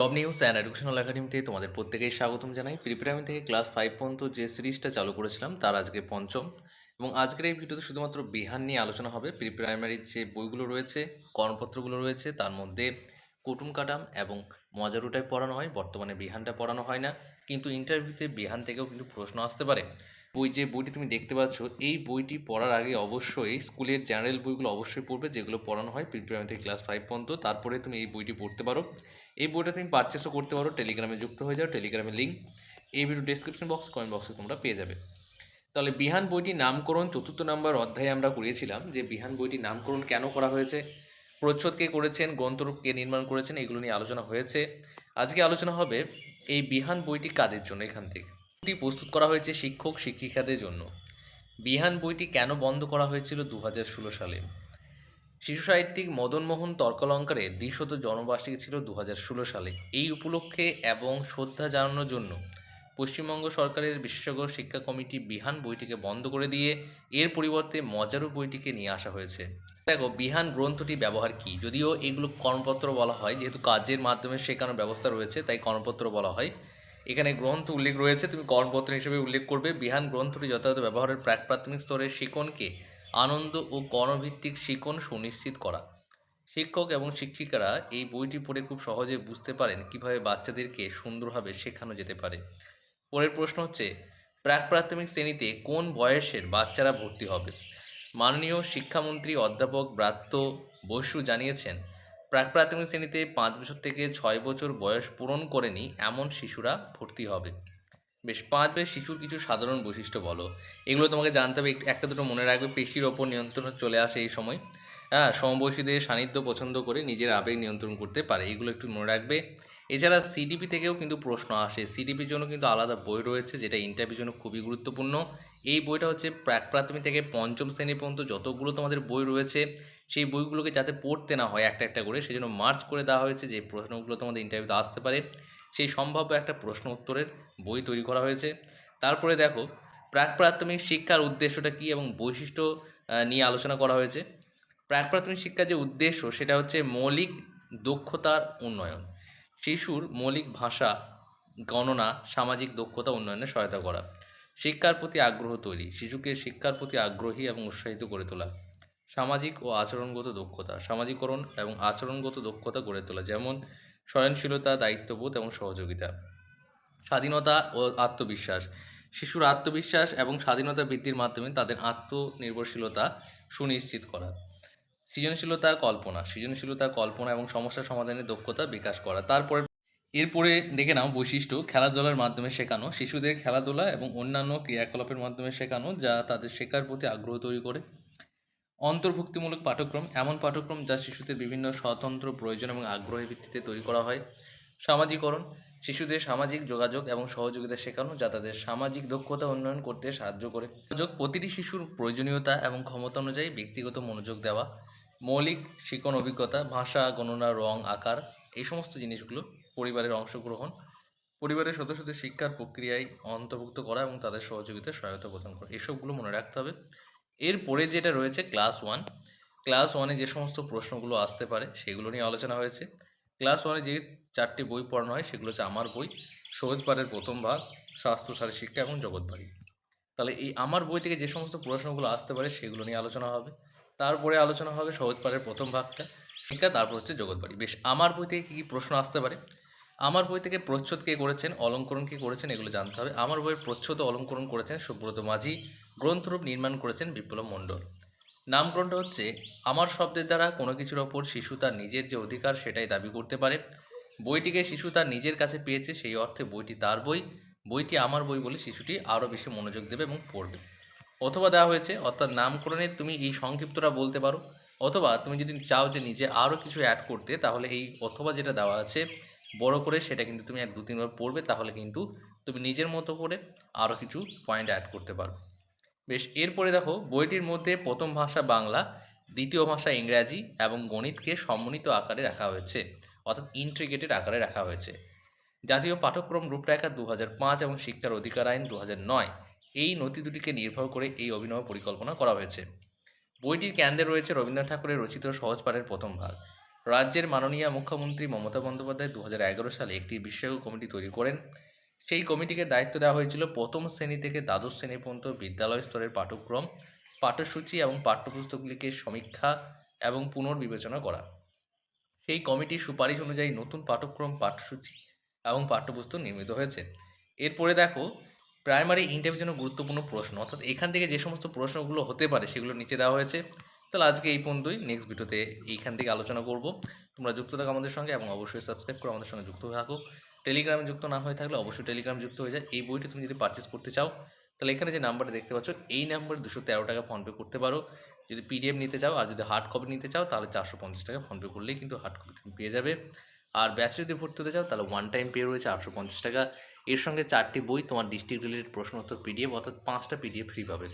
Top news and educational একাডেমিতে তোমাদের প্রত্যেকেই স্বাগতম জানাই। প্রিপ্রাইমারি থেকে ক্লাস ফাইভ পর্যন্ত যে সিরিজটা চালু করেছিলাম, তার আজকে পঞ্চম। এবং আজকের এই ভিডিওতে শুধুমাত্র বিহান নিয়ে আলোচনা হবে। প্রি প্রাইমারির যে বইগুলো রয়েছে, কর্মপত্রগুলো রয়েছে, তার মধ্যে কুটুম কাটাম এবং মজারুটাই পড়ানো হয়। বর্তমানে বিহানটা পড়ানো হয় না। কিন্তু ইন্টারভিউতে বিহান থেকেও কিন্তু প্রশ্ন আসতে পারে। বই যে বইটি তুমি দেখতে পাচ্ছ, এই বইটি পড়ার আগে অবশ্যই স্কুলের জেনারেল বইগুলো অবশ্যই পড়বে, যেগুলো পড়ানো হয় প্রি প্রাইমারি থেকে ক্লাস ফাইভ পর্যন্ত। তারপরে তুমি এই বইটি পড়তে পারো। এই বইটা তুমি পারচেসও করতে পারো টেলিগ্রামে যুক্ত হয়ে যাও টেলিগ্রামের লিঙ্ক এই ভিডিও ডেসক্রিপশন বক্স কমেন্ট বক্সে তোমরা পেয়ে যাবে। তাহলে বিহান বইটি নামকরণ চতুর্থ নম্বর অধ্যায়ে আমরা করিয়েছিলাম, যে বিহান বইটির নামকরণ কেন করা হয়েছে, প্রচ্ছদ কে করেছেন, গ্রন্থরূপ কে নির্মাণ করেছেন, এগুলো নিয়ে আলোচনা হয়েছে। আজকে আলোচনা হবে এই বিহান বইটি কাদের জন্য এখান থেকে? বইটি প্রস্তুত করা হয়েছে শিক্ষক শিক্ষিকাদের জন্য। বিহান বইটি কেন বন্ধ করা হয়েছিল দু হাজার ষোলো সালে? শিশু সাহিত্যিক মদনমোহন তর্কলঙ্কারের দ্বিশত জন্মবার্ষিকী ছিল দু হাজার ষোলো সালে। এই উপলক্ষে এবং শ্রদ্ধা জানানোর জন্য পশ্চিমবঙ্গ সরকারের বিশেষজ্ঞ শিক্ষা কমিটি বিহান বইটিকে বন্ধ করে দিয়ে এর পরিবর্তে মজারু বইটিকে নিয়ে আসা হয়েছে। দেখো, বিহান গ্রন্থটি ব্যবহার কি? যদিও এগুলো কর্মপত্র বলা হয়, যেহেতু কাজের মাধ্যমে শেখানোর ব্যবস্থা রয়েছে, তাই কর্মপত্র বলা হয়। এখানে গ্রন্থ উল্লেখ রয়েছে, তুমি কর্মপত্র হিসেবে উল্লেখ করবে। বিহান গ্রন্থটি যথাযথ ব্যবহারের প্রাক প্রাথমিক স্তরের শিকনকে আনন্দ ও কর্মভিত্তিক শিকন সুনিশ্চিত করা। শিক্ষক এবং শিক্ষিকারা এই বইটি পড়ে খুব সহজে বুঝতে পারেন কীভাবে বাচ্চাদেরকে সুন্দরভাবে শেখানো যেতে পারে। পরের প্রশ্ন হচ্ছে, প্রাক প্রাথমিক শ্রেণীতে কোন বয়সের বাচ্চারা ভর্তি হবে? মাননীয় শিক্ষামন্ত্রী অধ্যাপক ব্রাত্য বসু জানিয়েছেন, প্রাক প্রাথমিক শ্রেণীতে পাঁচ বছর থেকে ছয় বছর বয়স পূরণ করেনি এমন শিশুরা ভর্তি হবে। বেশ, পাঁচ বেশ শিশুর কিছু সাধারণ বৈশিষ্ট্য বলো। এগুলো তোমাকে জানতে হবে একটু- একটা দুটো মনে রাখবে, পেশির ওপর নিয়ন্ত্রণ চলে আসে এই সময়। হ্যাঁ সমবয়সীদের সান্নিধ্য পছন্দ করে নিজের আবেগ নিয়ন্ত্রণ করতে পারে, এগুলো একটু মনে রাখবে। এছাড়া সিডিপি থেকেও কিন্তু প্রশ্ন আসে সিডিপির জন্য কিন্তু আলাদা বই রয়েছে, যেটা ইন্টারভিউর জন্য খুবই গুরুত্বপূর্ণ। এই বইটা হচ্ছে প্রাক প্রাথমিক থেকে পঞ্চম শ্রেণি পর্যন্ত যতগুলো তোমাদের বই রয়েছে, সেই বইগুলোকে যাতে পড়তে না হয় একটা একটা করে, সেজন্য মার্চ করে দেওয়া হয়েছে যে প্রশ্নগুলো তোমাদের ইন্টারভিউতে আসতে পারে। সেই সম্ভাব্য একটা প্রশ্ন উত্তরের বই তৈরি করা হয়েছে। তারপরে দেখো, প্রাক প্রাথমিক শিক্ষার উদ্দেশ্যটা কী এবং বৈশিষ্ট্য নিয়ে আলোচনা করা হয়েছে। প্রাক প্রাথমিক শিক্ষার যে উদ্দেশ্য, সেটা হচ্ছে মৌলিক দক্ষতার উন্নয়ন। শিশুর মৌলিক ভাষা, গণনা, সামাজিক দক্ষতা উন্নয়নে সহায়তা করা। শিক্ষার প্রতি আগ্রহ তৈরি, শিশুকে শিক্ষার প্রতি আগ্রহী এবং উৎসাহিত করে তোলা। সামাজিক ও আচরণগত দক্ষতা, সামাজিকরণ এবং আচরণগত দক্ষতা গড়ে তোলা। যেমন সহনশীলতা দায়িত্ববোধ এবং সহযোগিতা। স্বাধীনতা ও আত্মবিশ্বাস। শিশুর আত্মবিশ্বাস এবং স্বাধীনতা বৃদ্ধির মাধ্যমে তাদের আত্মনির্ভরশীলতা সুনিশ্চিত করা। সৃজনশীলতা কল্পনা। সৃজনশীলতা কল্পনা এবং সমস্যা সমাধানের দক্ষতা বিকাশ করা। তারপরে এরপরে দেখে নাও বৈশিষ্ট্য খেলাধুলার মাধ্যমে শেখানো। শিশুদের খেলাধুলা এবং অন্যান্য ক্রিয়াকলাপের মাধ্যমে শেখানো যা তাদের শেখার প্রতি আগ্রহ তৈরি করে। অন্তর্ভুক্তিমূলক পাঠ্যক্রম, এমন পাঠ্যক্রম যা শিশুদের বিভিন্ন স্বতন্ত্র প্রয়োজন এবং আগ্রহের ভিত্তিতে তৈরি করা হয়। সামাজিকরণ, শিশুদের সামাজিক যোগাযোগ এবং সহযোগিতা শেখানো যা তাদের সামাজিক দক্ষতা উন্নয়ন করতে সাহায্য করে। যোগ প্রতিটি শিশুর প্রয়োজনীয়তা এবং ক্ষমতা অনুযায়ী ব্যক্তিগত মনোযোগ দেওয়া, মৌলিক শিক্ষণ অভিজ্ঞতা, ভাষা, গণনা, রং, আকার, এই সমস্ত জিনিসগুলো পরিবারের অংশগ্রহণ, পরিবারের সদস্যদের শিক্ষার প্রক্রিয়ায় অন্তর্ভুক্ত করা এবং তাদের সহযোগিতায় সহায়তা প্রদান করা, এসবগুলো মনে রাখতে হবে। এরপরে যেটা রয়েছে ক্লাস ওয়ান ক্লাস ওয়ানে যে সমস্ত প্রশ্নগুলো আসতে পারে সেগুলো নিয়ে আলোচনা হয়েছে। ক্লাস ওয়ানে যে চারটি বই পড়ানো হয় সেগুলো হচ্ছে আমার বই, সহজপাঠের প্রথম ভাগ, স্বাস্থ্য শারীর শিক্ষা এবং জগৎবাড়ি তাহলে এই আমার বই থেকে যে সমস্ত প্রশ্নগুলো আসতে পারে সেগুলো নিয়ে আলোচনা হবে। তারপরে আলোচনা হবে সহজপাঠের প্রথম ভাগটা, শিক্ষা, তারপর হচ্ছে জগৎবাড়ি বেশ, আমার বই থেকে কী কী প্রশ্ন আসতে পারে? আমার বই থেকে প্রচ্ছদ কে করেছেন, অলঙ্করণ কে করেছেন, এগুলো জানতে হবে। আমার বইয়ের প্রচ্ছদ অলঙ্করণ করেছেন সুব্রত মাঝি গ্রন্থরূপ নির্মাণ করেছেন বিপ্লব মণ্ডল। নামকরণটা হচ্ছে, আমার শব্দের দ্বারা কোনো কিছুর ওপর শিশু তার নিজের যে অধিকার সেটাই দাবি করতে পারে। বইটিকে শিশু তার নিজের কাছে পেয়েছে, সেই অর্থে বইটি তার বই। বইটি আমার বই বলে শিশুটি আরও বেশি মনোযোগ দেবে এবং পড়বে। অথবা দেওয়া হয়েছে, অর্থাৎ নামকরণে তুমি এই সংক্ষিপ্তটা বলতে পারো। অথবা তুমি যদি চাও যে নিজে আরও কিছু অ্যাড করতে, তাহলে এই অথবা যেটা দেওয়া আছে, বড় করে সেটা কিন্তু তুমি এক দু তিনবার পড়বে, তাহলে কিন্তু তুমি নিজের মতো করে আরও কিছু পয়েন্ট অ্যাড করতে পারবে। বেশ, এরপরে দেখো, বইটির মধ্যে প্রথম ভাষা বাংলা, দ্বিতীয় ভাষা ইংরাজি এবং গণিতকে সমন্বিত আকারে রাখা হয়েছে, অর্থাৎ ইন্টিগ্রেটেড আকারে রাখা হয়েছে। জাতীয় পাঠ্যক্রম রূপরেখা দু পাঁচ এবং শিক্ষার অধিকার আইন দু নয়, এই নথি দুটিকে নির্ভর করে এই অভিনব পরিকল্পনা করা হয়েছে। বইটির কেন্দ্রে রয়েছে রবীন্দ্রনাথ ঠাকুরের রচিত সহজ পাঠের প্রথম ভাগ। রাজ্যের মাননীয় মুখ্যমন্ত্রী মমতা বন্দ্যোপাধ্যায় দু হাজার এগারো সালে একটি বিশেষজ্ঞ কমিটি তৈরি করেন। সেই কমিটিকে দায়িত্ব দেওয়া হয়েছিল প্রথম শ্রেণি থেকে দ্বাদশ শ্রেণি পর্যন্ত বিদ্যালয় স্তরের পাঠ্যক্রম, পাঠ্যসূচি এবং পাঠ্যপুস্তকগুলিকে সমীক্ষা এবং পুনর্বিবেচনা করা। সেই কমিটির সুপারিশ অনুযায়ী নতুন পাঠ্যক্রম, পাঠ্যসূচি এবং পাঠ্যপুস্তক নির্মিত হয়েছে। এরপরে দেখো, প্রাইমারি ইন্টারভিউর জন্য গুরুত্বপূর্ণ প্রশ্ন। অর্থাৎ এখান থেকে যে সমস্ত প্রশ্নগুলো হতে পারে সেগুলো নিচে দেওয়া হয়েছে। তাহলে আজকে এই পর্যন্তই। নেক্সট ভিডিওতে এইখান থেকে আলোচনা করব। তোমরা যুক্ত থাকো আমাদের সঙ্গে এবং অবশ্যই সাবস্ক্রাইব করে আমাদের সঙ্গে যুক্ত থাকো। টেলিগ্রামে যুক্ত না হয়ে থাকলে অবশ্যই টেলিগ্রাম যুক্ত হয়ে যায়। এই বইটি তুমি যদি পারচেস করতে চাও, তাহলে এখানে যে নাম্বারটা দেখতে পাচ্ছ, এই নাম্বারে দুশো তেরো টাকা ফোনপে করতে পারো। যদি পিডিএফ নিতে চাও আর যদি হার্ড কপি নিতে চাও, তাহলে চারশো পঞ্চাশ টাকা ফোনপে করলেই কিন্তু হার্ড কপি তুমি পেয়ে যাবে। আর ব্যাচে যদি ভর্তি হতে চাও, তাহলে ওয়ান টাইম পে রয়েছে আটশো পঞ্চাশ টাকা। এর সঙ্গে চারটি বই তোমার ডিস্ট্রিক্ট রিলেটেড প্রশ্ন উত্তর পিডিএফ অর্থাৎ পাঁচটা পিডিএফ ফ্রি পাবে।